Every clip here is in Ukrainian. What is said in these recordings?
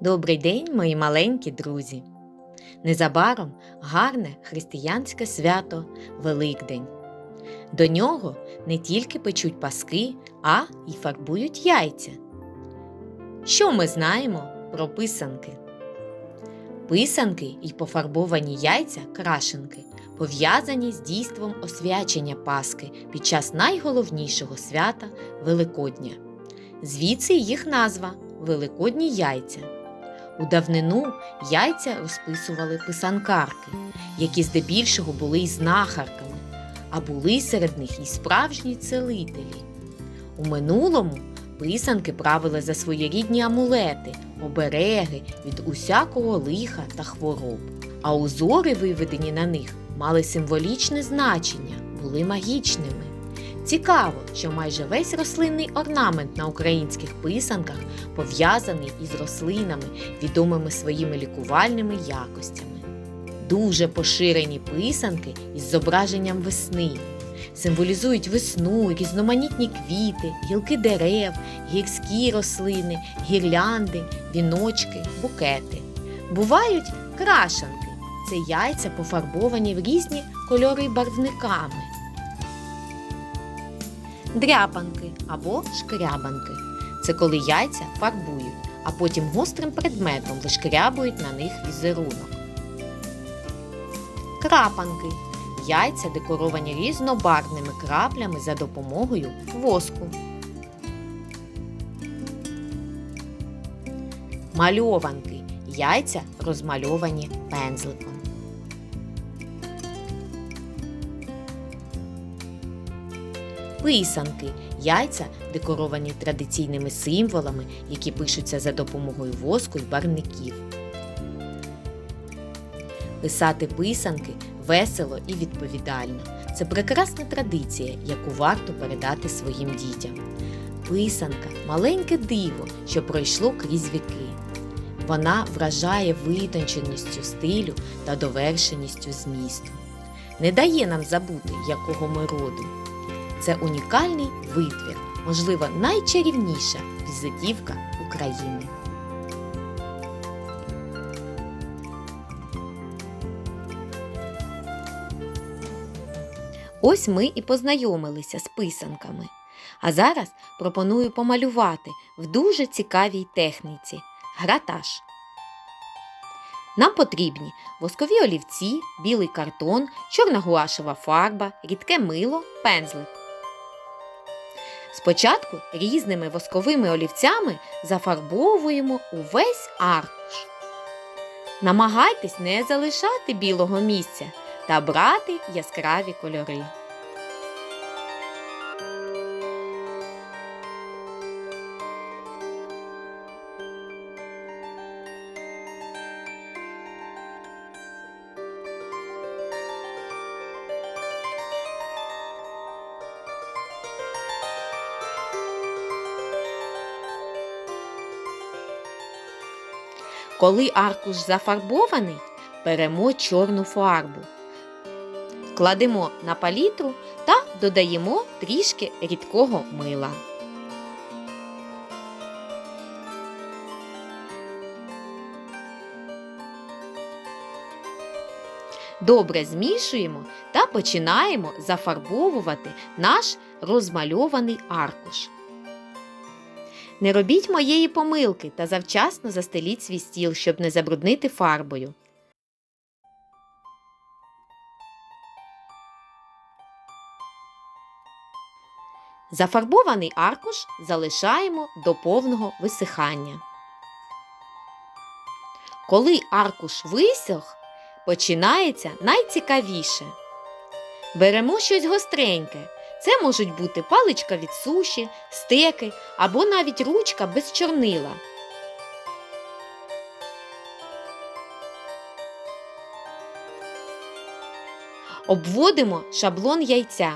Добрий день, мої маленькі друзі! Незабаром гарне християнське свято Великдень. До нього не тільки печуть паски, а й фарбують яйця. Що ми знаємо про писанки? Писанки і пофарбовані яйця крашенки пов'язані з дійством освячення Паски під час найголовнішого свята Великодня. Звідси їх назва Великодні яйця. У давнину яйця розписували писанкарки, які здебільшого були й знахарками, а були серед них і справжні целителі. У минулому писанки правили за своєрідні амулети, обереги від усякого лиха та хвороб, а узори, виведені на них, мали символічне значення, були магічними. Цікаво, що майже весь рослинний орнамент на українських писанках пов'язаний із рослинами, відомими своїми лікувальними якостями. Дуже поширені писанки із зображенням весни. Символізують весну, різноманітні квіти, гілки дерев, гірські рослини, гірлянди, віночки, букети. Бувають крашанки це яйця пофарбовані в різні кольори барвниками. Дряпанки або шкрябанки це коли яйця фарбують, а потім гострим предметом вишкрябують на них візерунок. Крапанки яйця декоровані різнобарвними краплями за допомогою воску. Мальованки яйця розмальовані пензликом. Писанки яйця декоровані традиційними символами, які пишуться за допомогою воску й барвників. Писати писанки весело і відповідально. Це прекрасна традиція, яку варто передати своїм дітям. Писанка маленьке диво, що пройшло крізь віки. Вона вражає витонченістю стилю та довершеністю змісту. Не дає нам забути, якого ми роду. Це унікальний витвір, можливо, найчарівніша візитівка України. Ось ми і познайомилися з писанками. А зараз пропоную помалювати в дуже цікавій техніці гратаж. Нам потрібні воскові олівці, білий картон, чорна гуашева фарба, рідке мило, пензлик. Спочатку різними восковими олівцями зафарбовуємо увесь аркуш. Намагайтесь не залишати білого місця та брати яскраві кольори. Коли аркуш зафарбований, беремо чорну фарбу. Кладемо на палітру та додаємо трішки рідкого мила. Добре змішуємо та починаємо зафарбовувати наш розмальований аркуш. Не робіть моєї помилки та завчасно застеліть свій стіл, щоб не забруднити фарбою. Зафарбований аркуш залишаємо до повного висихання. Коли аркуш висох, починається найцікавіше. Беремо щось гостреньке. Це можуть бути паличка від суші, стеки або навіть ручка без чорнила. Обводимо шаблон яйця.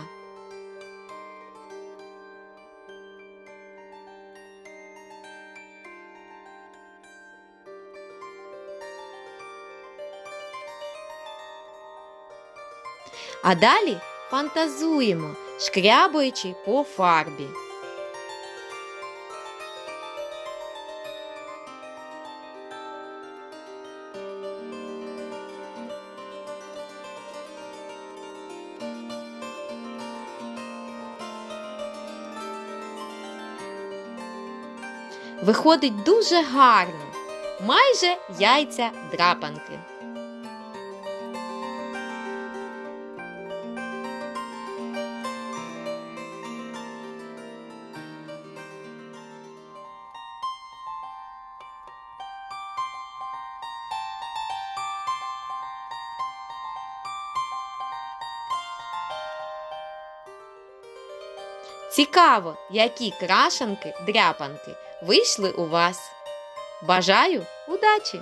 А далі фантазуємо, Шкрябуючи по фарбі. Виходить дуже гарно, майже яйця драпанки. Цікаво, які крашанки, дряпанки вийшли у вас. Бажаю удачі!